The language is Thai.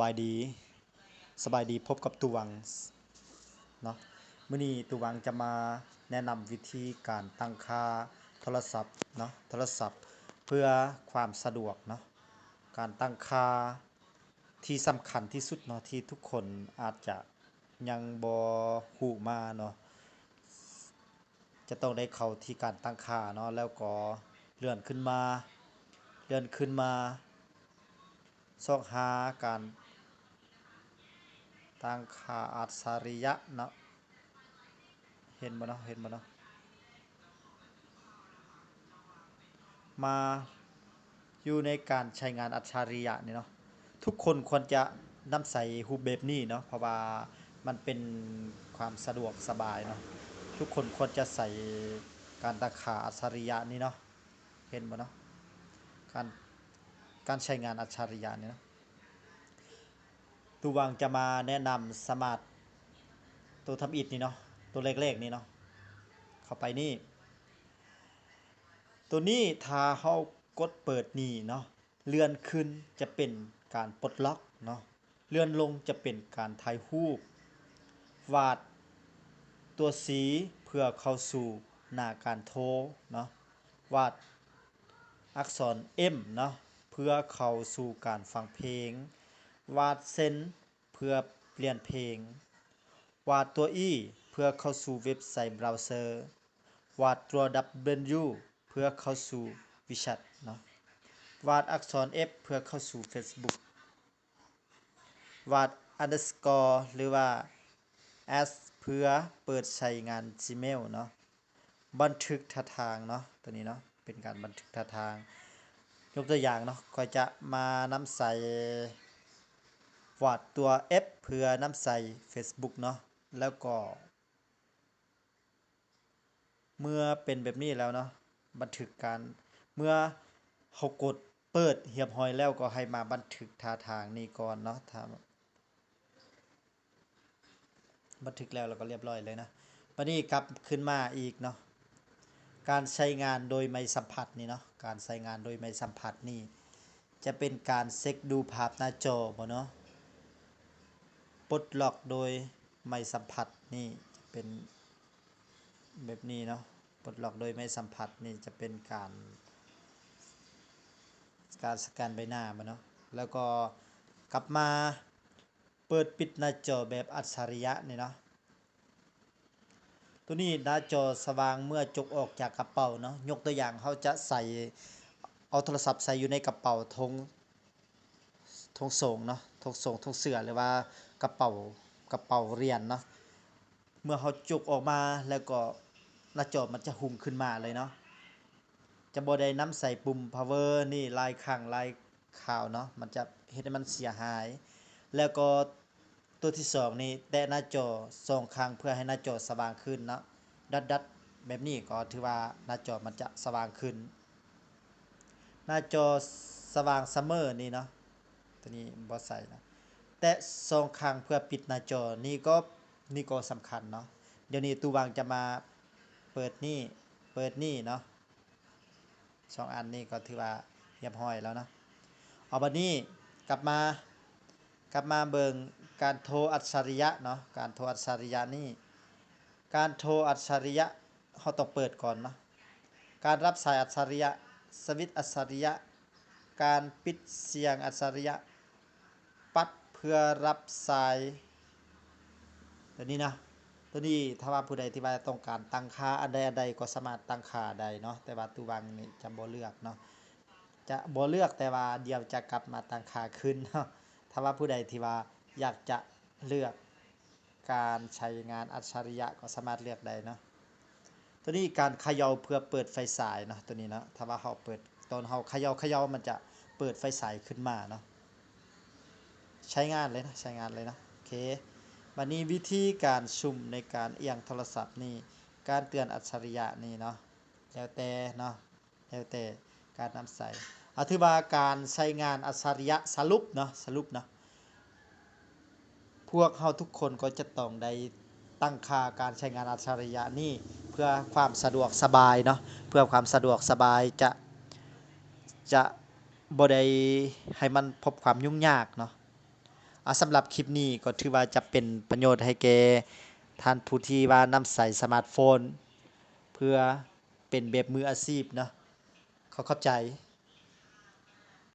บายดีสบายดีพบกับตูวังเนาะมื้อนี้ตูวังจะมาแนะนำวิธีการตั้งค่าโทรศัพท์เนาะโทรศัพท์เพื่อความสะดวกเนาะการตั้งค่าที่สำคัญที่สุดเนาะที่ทุกคนอาจจะยังบ่ฮู้มาเนาะจะต้องได้เข้าที่การตั้งค่าเนาะแล้วก็เลื่อนขึ้นมา เลื่อนขึ้นมาซอกหาการ ตังค่าอัจฉริยะเนาะเห็นบ่เนาะเห็นบ่เนาะมาอยู่ในการใช้งานอัจฉริยะนี่เนาะทุกคนควรจะนำใส่รูปแบบนี้เนาะเพราะว่ามันเป็นความสะดวกสบายเนาะทุกคนควรจะใส่การตั้งค่าอัจฉริยะนี่เนาะเห็นบ่เนาะการการใช้งานอัจฉริยะนี่เนาะ ตูวังจะมาแนะนำสมาร์ทตัวทำอิฐนี่เนาะตัวเล็กๆนี่เนาะเข้าไปนี่ ตัวนี้ถ้าเฮากดเปิดนี่เนาะเลื่อนขึ้นจะเป็นการปลดล็อกเนาะเลื่อนลงจะเป็นการถ่ายรูปวาดตัวสีเพื่อเข้าสู่หน้าการโทรเนาะวาดอักษร M เนาะเพื่อเข้าสู่การฟังเพลง วาดเส้นเพื่อเปลี่ยนเพลง วาดตัว E เพื่อเข้าสู่เว็บไซต์เบราว์เซอร์ วาดตัว W เพื่อเข้าสู่วิชัดเนาะ วาดอักษร F เพื่อเข้าสู่ Facebook วาด underscore หรือว่า S เพื่อเปิดใช้งาน Gmail เนาะ บันทึกท่าทางเนาะ ตัวนี้เนาะ เป็นการบันทึกท่าทาง ยกตัวอย่างเนาะก็จะมานำใส่ วาดตัว F เพื่อนำใส่ Facebook เนาะแล้วก็ เมื่อเป็นแบบนี้แล้วเนาะบันทึกการเมื่อเฮากดเปิดเรียบร้อยแล้วก็ให้มาบันทึกท่าทางนี้ก่อนเนาะถ้าบันทึกแล้วเราก็เรียบร้อยเลยนะบัดนี้กลับขึ้นมาอีกเนาะการใช้งานโดยไม่สัมผัสนี่เนาะการใช้งานโดยไม่สัมผัสนี่จะเป็นการเช็คดูภาพหน้าจอบ่เนาะ ปลดล็อกโดยไม่สัมผัสนี่จะเป็นแบบนี้เนาะปลดล็อกโดยไม่สัมผัสนี่จะเป็นการ การสแกนใบหน้ามาเนาะแล้วก็กลับมาเปิดปิดหน้าจอแบบอัจฉริยะนี่เนาะตัวนี้หน้าจอสว่างเมื่อจกออกจากกระเป๋าเนาะยกตัวอย่างเขาจะใส่เอาโทรศัพท์ใส่อยู่ในกระเป๋าทงทงส่งเนาะทงส่งทงเสือหรือว่า กระเป๋ากระเป๋าเรียนเนาะเมื่อเขาจุกออกมาแล้วก็หน้าจอมันจะหุ่มขึ้นมาเลยเนาะจะบ่ได้นํใส่ปุ่ม power นี่ลายข้างลายขาวเนาะมันจะเฮ็ดให้มันเสียหาย แล้วก็ตัวที่สองนี่แตะหน้าจอสองครั้งเพื่อให้หน้าจอสว่างขึ้นเนาะดัดๆแบบนี้ก็ถือว่าหน้าจอมันจะสว่างขึ้น หน้าจอสว่างเสมอนี่เนาะตัวนี้บ่ใส่นะ แต่สองครั้งเพื่อปิดหน้าจอนี่ก็นี่ก็สำคัญเนาะเดี๋ยวนี้ตูวางจะมาเปิดนี่เปิดนี่เนาะสองอันนี้ก็ถือว่าเรียบร้อยแล้วเนาะเอาบัดนี้กลับมากลับมาเบิงการโทรอัจฉริยะเนาะการโทรอัจฉริยะนี่การโทรอัจฉริยะเฮาต้องเปิดก่อนเนาะการรับสายอัจฉริยะสวิตอัจฉริยะ การปิดเสียงอัจฉริยะ ปัด พื่อรับสายตัวนี้นะตัวนี้ถ้าว่าผู้ใดที่ว่าต้องการตั้งค่าอันใดอันใดก็สามารถตั้งค่าได้เนาะแต่ว่าตูวังนี่จะบ่เลือกเนาะจะบ่เลือกแต่ว่าเดี๋ยวจะกลับมาตั้งค่าขึ้นเนาะถ้าว่าผู้ใดที่ว่าอยากจะเลือกการใช้งานอัจฉริยะก็สามารถเลือกได้เนาะตัวนี้การเขย่าเพื่อเปิดไฟฉายเนาะตัวนี้เนาะถ้าว่าเฮาเปิดตอนเฮาเขย่าเขย่ามันจะเปิดไฟฉายขึ้นมาเนาะ ใช้งานเลยนะใช้งานเลยนะโอเควันนี้วิธีการซุ่มในการเอียงโทรศัพท์นี่การเตือนอัจฉริยะนี่เนาะแล้วแต่เนาะแล้วแต่การนำใส่อาถือว่าการใช้งานอัจฉริยะสรุปเนาะสรุปเนาะพวกเฮาทุกคนก็จะต้องได้ตั้งค่าการใช้งานอัจฉริยะนี่เพื่อความสะดวกสบายเนาะเพื่อความสะดวกสบายจะจะบ่ได้ให้มันพบความยุ่งยากเนาะ สำหรับคลิปนี้ก็ถือว่าจะเป็นประโยชน์ให้แก่ท่านผู้ที่ว่านำใส่สมาร์ทโฟน เพื่อเป็นแบบมืออาชีพเนาะเขาเข้าใจ